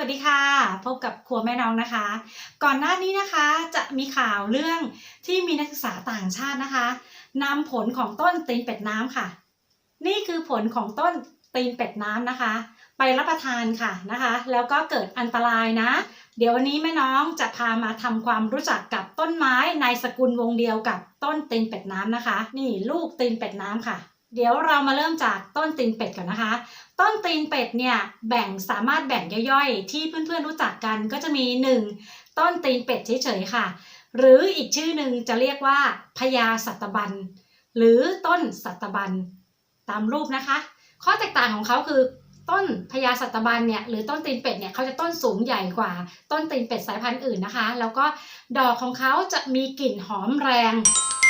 วัสดีค่ะ พบกับครัวแม่น้องนะคะ ก่อนหน้านี้นะคะจะมีข่าวเรื่องที่มีนักศึกษาต่างชาตินะคะนำผลของต้นตีนเป็ดน้ำค่ะ นี่คือผลของต้นตีนเป็ดน้ำนะคะ ไปรับประทานค่ะนะคะ แล้วก็เกิดอันตรายนะ เดี๋ยววันนี้แม่น้องจะพามาทำความรู้จักกับต้นไม้ในสกุลวงเดียวกับต้นตีนเป็ดน้ำนะคะ นี่ลูกตีนเป็ดน้ำค่ะ เดี๋ยวเรามาเริ่มจากต้นตีนเป็ดก่อนนะคะ ต้นตีนเป็ดเนี่ยแบ่งสามารถแบ่งย่อยๆ ที่เพื่อนๆรู้จักกันก็จะมี 1. ต้นตีนเป็ดเฉยๆค่ะ หรืออีกชื่อหนึ่งจะเรียกว่าพญาสัตบัน หรือต้นสัตบัน ตามรูปนะคะ ข้อแตกต่างของเขาคือต้นพญาสัตบันเนี่ยหรือต้นตีนเป็ดเนี่ยเขาจะต้นสูงใหญ่กว่า ต้นตีนเป็ดสายพันธุ์อื่นนะคะ แล้วก็ดอกของเขาจะมีกลิ่นหอมแรง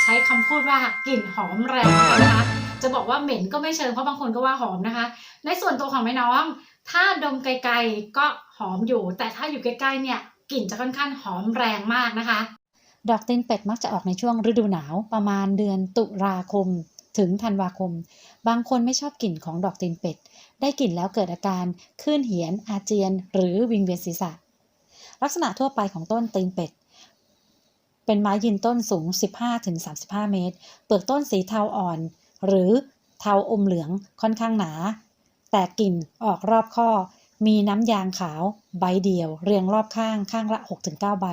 ใช้คำพูดว่ากลิ่นหอมแรงนะคะ จะบอกว่าเหม็นก็ไม่เชิงเพราะบางคนก็ว่าหอมนะคะ ในส่วนตัวของแม่น้อง ถ้าดมไกลๆก็หอมอยู่ แต่ถ้าอยู่ใกล้ๆเนี่ยกลิ่นจะค่อนข้างหอมแรงมากนะคะ ดอกตีนเป็ดมักจะออกในช่วงฤดูหนาวประมาณเดือนตุลาคมถึงธันวาคม บางคนไม่ชอบกลิ่นของดอกตีนเป็ด ได้กลิ่นแล้วเกิดอาการคลื่นเหียน อาเจียน หรือวิงเวียนศีรษะ ลักษณะทั่วไปของต้นตีนเป็ด เป็นไม้ยืนต้นสูง 15-35 เมตร เปลือกต้นสีเทาอ่อน หรือเทาอมเหลืองค่อนข้างหนา แต่กลิ่นออกรอบข้อ มีน้ำยางขาวใบเดียว เรียงรอบข้างข้างละ 6-9 ใบ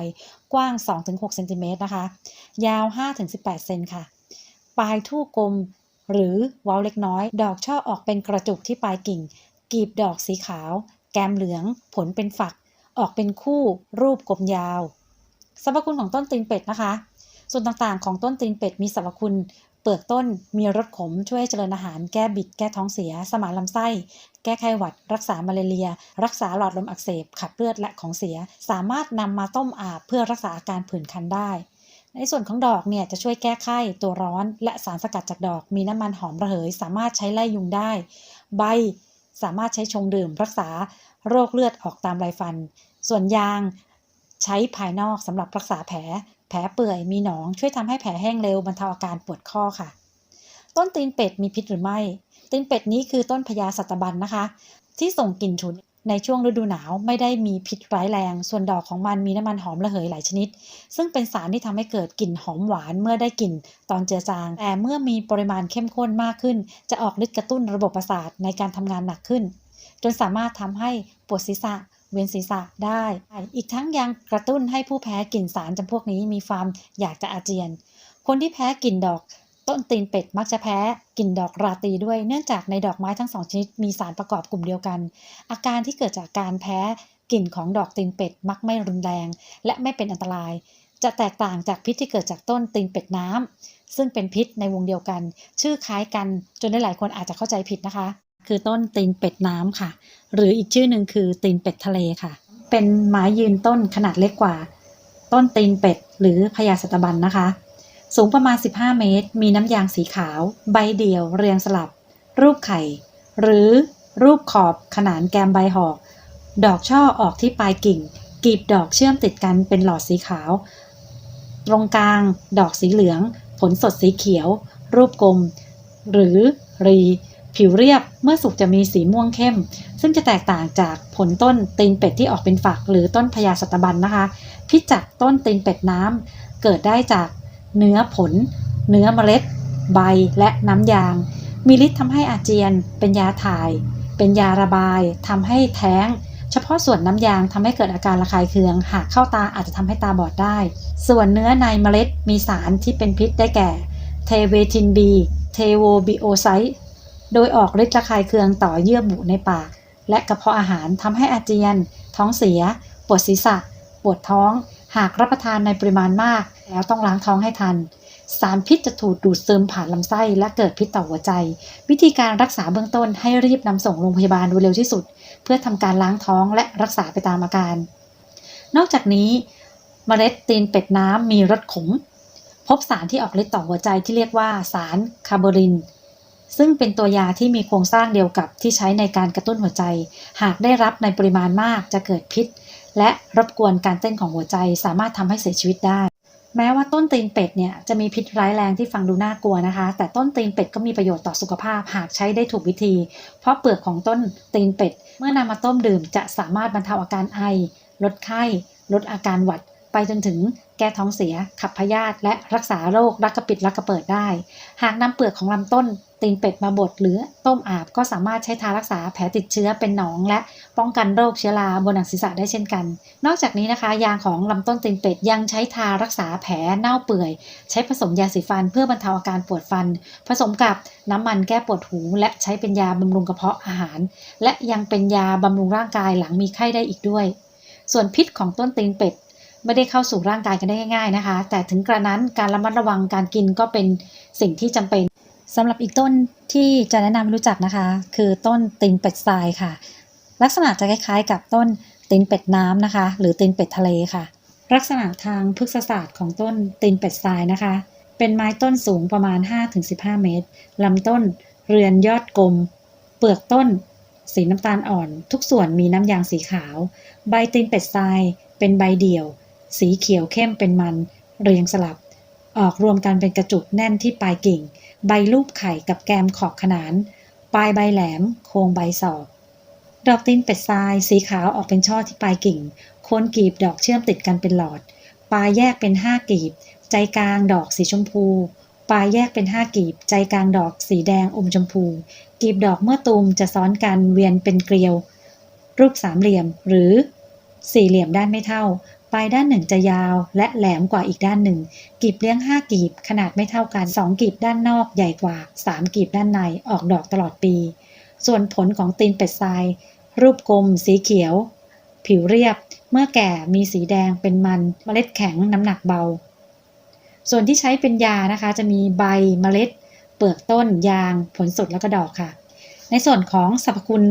กว้าง 2-6เซนติเมตรนะคะ ยาว 5-18 เซนค่ะ ปลายทู่กลมหรือเว้าเล็กน้อย ดอกช่อออกเป็นกระจุกที่ปลายกิ่ง กีบดอกสีขาว แกมเหลือง ผลเป็นฝัก ออกเป็นคู่ รูปกลมยาวสรรพคุณของต้นตีนเป็ดนะคะ ส่วนต่างๆ ของต้นตีนเป็ดมีสรรพคุณ เปลือกต้นมีรสขมช่วยเจริญอาหารแก้บิดแก้ท้องเสีย สมานลำไส้ แก้ไข้หวัด รักษามาลาเรีย รักษาหลอดลมอักเสบ ขับเลือดและของเสีย สามารถนำมาต้มอาบเพื่อรักษาอาการผื่นคันได้ ในส่วนของดอกเนี่ยจะช่วยแก้ไข้ตัวร้อน และสารสกัดจากดอกมีน้ำมันหอมระเหย สามารถใช้ไล่ยุงได้ ใบสามารถใช้ชงดื่ม รักษาโรคเลือดออกตามไรฟัน ส่วนยางใช้ภายนอกสำหรับรักษาแผล แผลเปื่อยมีหนองช่วยทำให้แผลแห้งเร็วบรรเทาอาการปวดข้อค่ะ ต้นตีนเป็ดมีพิษหรือไม่ ตีนเป็ดนี้คือต้นพญาสัตบันนะคะ ที่ส่งกลิ่นฉุนในช่วงฤดูหนาวไม่ได้มีพิษร้ายแรง ส่วนดอกของมันมีน้ำมันหอมระเหยหลายชนิด ซึ่งเป็นสารที่ทำให้เกิดกลิ่นหอมหวานเมื่อได้กลิ่นตอนเจือจาง แต่เมื่อมีปริมาณเข้มข้นมากขึ้น จะออกฤทธิ์กระตุ้นระบบประสาทในการทำงานหนักขึ้น จนสามารถทำให้ปวดศีรษะ เวียนศีรษะได้ อีกทั้งยังกระตุ้นให้ผู้แพ้กลิ่นสารจำพวกนี้มีความอยากจะอาเจียน คนที่แพ้กลิ่นดอกต้นตีนเป็ดมักจะแพ้กลิ่นดอกราตรีด้วย เนื่องจากในดอกไม้ทั้งสองชนิดมีสารประกอบกลุ่มเดียวกัน อาการที่เกิดจากการแพ้กลิ่นของดอกตีนเป็ดมักไม่รุนแรง และไม่เป็นอันตราย จะแตกต่างจากพิษที่เกิดจากต้นตีนเป็ดน้ำซึ่งเป็นพิษในวงเดียวกัน ชื่อคล้ายกันจนได้หลายคนอาจจะเข้าใจผิดนะคะ คือต้นตีนเป็ดน้ำค่ะ หรืออีกชื่อหนึ่งคือตีนเป็ดทะเลค่ะ เป็นไม้ยืนต้นขนาดเล็กกว่า ต้นตีนเป็ด หรือพญาสัตบันนะคะ สูงประมาณ 15 เมตร มีน้ำยางสีขาว ใบเดี่ยว เรียงสลับ รูปไข่ หรือรูปขอบขนานแกมใบหอก ดอกช่อออกที่ปลายกิ่ง กีบดอกเชื่อมติดกันเป็นหลอดสีขาว ตรงกลาง ดอกสีเหลือง ผลสดสีเขียว รูปกลม หรือรี ผิวเรียบเมื่อสุกจะมีสีม่วงเข้ม ซึ่งจะแตกต่างจากผลต้นตีนเป็ดที่ออกเป็นฝักหรือต้นพญาสัตบันนะคะ พิษจากต้นตีนเป็ดน้ำเกิดได้จากเนื้อผล เนื้อเมล็ด ใบและน้ำยาง มีฤทธิ์ทำให้อาเจียน เป็นยาถ่าย เป็นยาระบายทำให้แท้ง เฉพาะส่วนน้ำยางทำให้เกิดอาการระคายเคือง หากเข้าตาอาจจะทำให้ตาบอดได้ ส่วนเนื้อในเมล็ดมีสารที่เป็นพิษได้แก่ เทเวทินบี เทโวบิโอไซต์ โดยออกฤทธิ์ระคายเคืองต่อเยื่อบุในปาก และกระเพาะอาหารทำให้อาเจียน ท้องเสีย ปวดศีรษะ ปวดท้อง หากรับประทานในปริมาณมาก แล้วต้องล้างท้องให้ทัน สารพิษจะถูกดูดซึมผ่านลำไส้และเกิดพิษต่อหัวใจ วิธีการรักษาเบื้องต้นให้รีบนำส่งโรงพยาบาลโดยเร็วที่สุด เพื่อทำการล้างท้องและรักษาไปตามอาการ นอกจากนี้เมล็ดตีนเป็ดน้ำมีรสขมพบสารที่ออกฤทธิ์ต่อหัวใจที่เรียกว่าสารคาร์โบริน ซึ่งเป็นตัวยาที่มีโครงสร้างเดียวกับที่ใช้ในการกระตุ้นหัวใจ หากได้รับในปริมาณมากจะเกิดพิษ และรบกวนการเต้นของหัวใจสามารถทำให้เสียชีวิตได้ แม้ว่าต้นตีนเป็ดเนี่ยจะมีพิษร้ายแรงที่ฟังดูน่ากลัวนะคะ แต่ต้นตีนเป็ดก็มีประโยชน์ต่อสุขภาพหากใช้ได้ถูกวิธี เพราะเปลือกของต้นตีนเป็ด เมื่อนำมาต้มดื่มจะสามารถบรรเทาอาการไอ ลดไข้ ลดอาการหวัด ไปจนถึงแก้ท้องเสีย ขับพยาธิและรักษาโรครักกระปิดรักกระเปิดได้ หากนำเปลือกของลำต้นตีนเป็ดมาบดหรือต้มอาบก็สามารถใช้ทารักษาแผลติดเชื้อเป็นหนอง และป้องกันโรคเชื้อราบนหนังศีรษะได้เช่นกัน นอกจากนี้นะคะ ยางของลำต้นตีนเป็ดยังใช้ทารักษาแผลเน่าเปื่อย ใช้ผสมยาสีฟันเพื่อบรรเทาอาการปวดฟัน ผสมกับน้ำมันแก้ปวดหู และใช้เป็นยาบำรุงกระเพาะอาหาร และยังเป็นยาบำรุงร่างกายหลังมีไข้ได้อีกด้วย ส่วนพิษของต้นตีนเป็ด ไม่ได้เข้าสู่ร่างกายกันได้ง่าย ๆนะคะ แต่ถึงกระนั้นการระมัดระวังการกินก็เป็นสิ่งที่จำเป็นสำหรับอีกต้นที่จะแนะนำให้รู้จักนะคะ คือต้นตีนเป็ดทรายค่ะ ลักษณะจะคล้ายๆ กับต้นตีนเป็ดน้ำนะคะ หรือตีนเป็ดทะเลค่ะ ลักษณะทางพฤกษศาสตร์ของต้นตีนเป็ดทรายนะคะ เป็นไม้ต้นสูงประมาณ 5-15 เมตรลำต้นเรือนยอดกลม เปลือกต้น สีน้ำตาลอ่อน ทุกส่วนมีน้ำยางสีขาว ใบตีนเป็ดทราย เป็นใบเดี่ยว สีเขียวเข้มเป็นมัน เรียงสลับ ออกรวมกันเป็นกระจุกแน่นที่ปลายกิ่ง ใบรูปไข่กับแกมขอบขนาน ปลายใบแหลม โคนใบสอบดอกตีนเป็ดทราย สีขาวออกเป็นช่อที่ปลายกิ่งโคนกีบดอกเชื่อมติดกันเป็นหลอด ปลายแยกเป็นห้ากีบ ใจกลางดอกสีชมพู ปลายแยกเป็นห้ากีบ ใจกลางดอกสีแดงอมชมพู กีบดอกเมื่อตูมจะซ้อนกันเวียนเป็นเกลียว รูปสามเหลี่ยมหรือสี่เหลี่ยมด้านไม่เท่า ปลายด้านหนึ่งจะยาวและแหลมกว่าอีกด้านหนึ่ง กีบเลี้ยง 5 กีบขนาดไม่เท่ากัน 2 กีบด้านนอกใหญ่กว่า 3 กีบด้านในออกดอกตลอดปี ส่วนผลของตีนเป็ดทราย รูปกลม สีเขียว ผิวเรียบ เมื่อแก่มีสีแดงเป็นมันเมล็ดแข็งน้ำหนักเบา ส่วนที่ใช้เป็นยานะคะ จะมีใบเมล็ด เปลือกต้นยาง ผลสดแล้วก็ดอกค่ะ ในส่วนของสรรพคุณ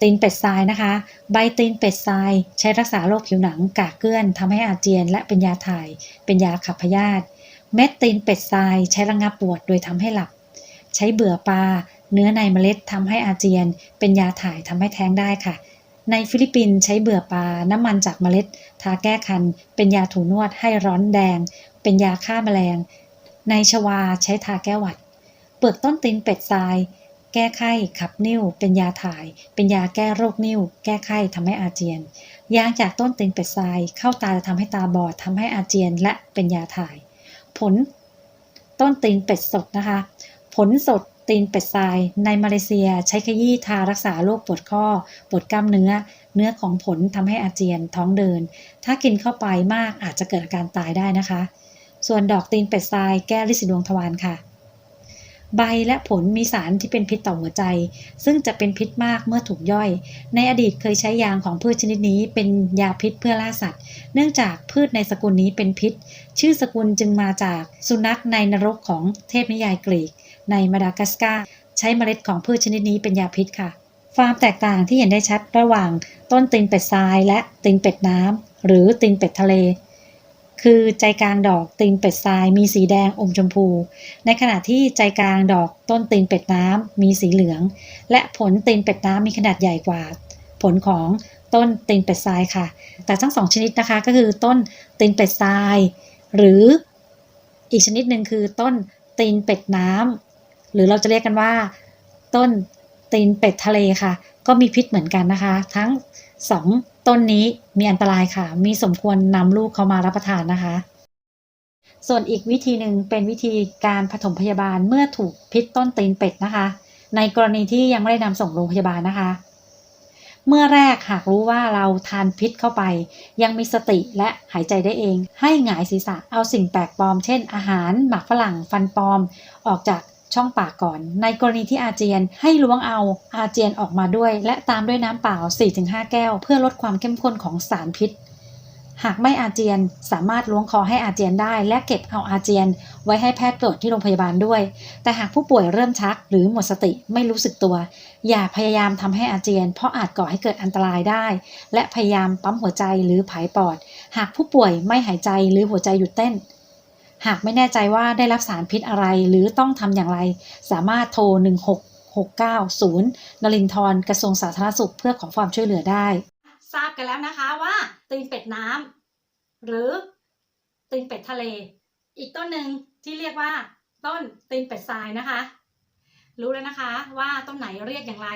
ตีนเป็ดทรายนะคะ ใบตีนเป็ดทรายใช้รักษาโรคผิวหนังกากเกลื่อนทำให้อาเจียน และเป็นยาถ่าย เป็นยาขับพยาธิเม็ดตีนเป็ดทรายใช้ระงับปวดโดยทำให้หลับ ใช้เบื่อปลาเนื้อในเมล็ดทำให้อาเจียน เป็นยาถ่ายทำให้แท้งได้ค่ะ ในฟิลิปปินส์ใช้เบื่อปลาน้ำมันจากเมล็ด ทาแก้คัน เป็นยาถูนวดให้ร้อนแดง เป็นยาฆ่าแมลง ในชวาใช้ทาแก้หวัด เปลือกต้นตีนเป็ดทราย แก้ไข้ขับนิ่ว เป็นยาถ่าย เป็นยาแก้โรคนิ่ว แก้ไข้ทำให้อาเจียน ยางจากต้นตีนเป็ดทราย เข้าตาจะทำให้ตาบอดทำให้อาเจียน และเป็นยาถ่าย ผล ต้นตีนเป็ดสดนะคะ ผลสดตีนเป็ดทราย ในมาเลเซียใช้ขยี้ทารักษาโรคปวดข้อ ปวดกล้ามเนื้อ เนื้อของผลทำให้อาเจียนท้องเดิน ถ้ากินเข้าไปมากอาจจะเกิดอาการตายได้นะคะ ส่วนดอกตีนเป็ดทรายแก้ลิสิดวงทวารค่ะ ใบและผลมีสารที่เป็นพิษต่อหัวใจ ซึ่งจะเป็นพิษมากเมื่อถูกย่อย ในอดีตเคยใช้ยางของพืชชนิดนี้เป็นยาพิษเพื่อล่าสัตว์ เนื่องจากพืชในสกุลนี้เป็นพิษ ชื่อสกุลจึงมาจากสุนัขในนรกของเทพนิยายกรีก ในมาดากัสการ์ใช้เมล็ดของพืชชนิดนี้เป็นยาพิษค่ะ ความแตกต่างที่เห็นได้ชัดระหว่างต้นตีนเป็ดทรายและตีนเป็ดน้ำหรือตีนเป็ดทะเล คือใจกลางดอกตีนเป็ดทรายมีสีแดงอมชมพู ในขณะที่ใจกลางดอกต้นตีนเป็ดน้ำมีสีเหลือง และผลตีนเป็ดน้ำมีขนาดใหญ่กว่า ผลของต้นตีนเป็ดทรายค่ะ แต่ทั้งสองชนิดนะคะก็คือต้นตีนเป็ดทราย หรืออีกชนิดหนึ่งคือต้นตีนเป็ดน้ำหรือเราจะเรียกกันว่า ต้นตีนเป็ดทะเลค่ะ ก็มีพิษเหมือนกันนะคะ ทั้งสอง ต้นนี้มีอันตรายค่ะ มีสมควรนำลูกเขามารับประทานนะคะ ส่วนอีกวิธีหนึ่งเป็นวิธีการผสมพยาบาลเมื่อถูกพิษต้นตีนเป็ดนะคะ ในกรณีที่ยังไม่ได้นำส่งโรงพยาบาลนะคะ เมื่อแรกหากรู้ว่าเราทานพิษเข้าไป ยังมีสติและหายใจได้เอง ให้หงายศีรษะเอาสิ่งแปลกปลอม เช่น อาหารหมักฝรั่งฟันปลอม ออกจาก ช่องปากก่อน ในกรณีที่อาเจียนให้ล้วงเอาอาเจียนออกมาด้วย และตามด้วยน้ำเปล่า 4-5 แก้ว เพื่อลดความเข้มข้นของสารพิษ หากไม่อาเจียนสามารถล้วงคอให้อาเจียนได้ และเก็บเอาอาเจียน ไว้ให้แพทย์ตรวจที่โรงพยาบาลด้วย แต่หากผู้ป่วยเริ่มชักหรือหมดสติไม่รู้สึกตัว อย่าพยายามทำให้อาเจียน เพราะอาจก่อให้เกิดอันตรายได้ และพยายามปั๊มหัวใจหรือผายปอด หากผู้ป่วยไม่หายใจหรือหัวใจหยุดเต้น หากไม่แน่ใจว่าได้รับสารพิษอะไรหรือต้องทำอย่างไร สามารถโทร 16690นลินทรกระทรวงสาธารณสุขเพื่อขอความช่วยเหลือได้ ทราบกันแล้วนะคะว่า ตีนเป็ดน้ำหรือตีนเป็ดทะเล อีกต้นหนึ่งที่เรียกว่า ต้นตีนเป็ดทรายนะคะ รู้แล้วนะคะว่าต้นไหนเรียกอย่างไร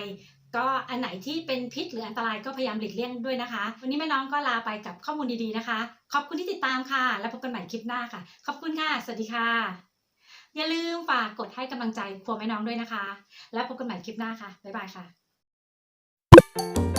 ก็อันไหนที่เป็นพิษหรืออันตรายก็พยายามหลีกเลี่ยงด้วยนะคะ วันนี้แม่น้องก็ลาไปกับข้อมูลดีๆนะคะ ขอบคุณที่ติดตามค่ะ แล้วพบกันใหม่คลิปหน้าค่ะ ขอบคุณค่ะ สวัสดีค่ะ อย่าลืมฝากกดให้กำลังใจครัวแม่น้องด้วยนะคะ แล้วพบกันใหม่คลิปหน้าค่ะ บ๊ายบายค่ะ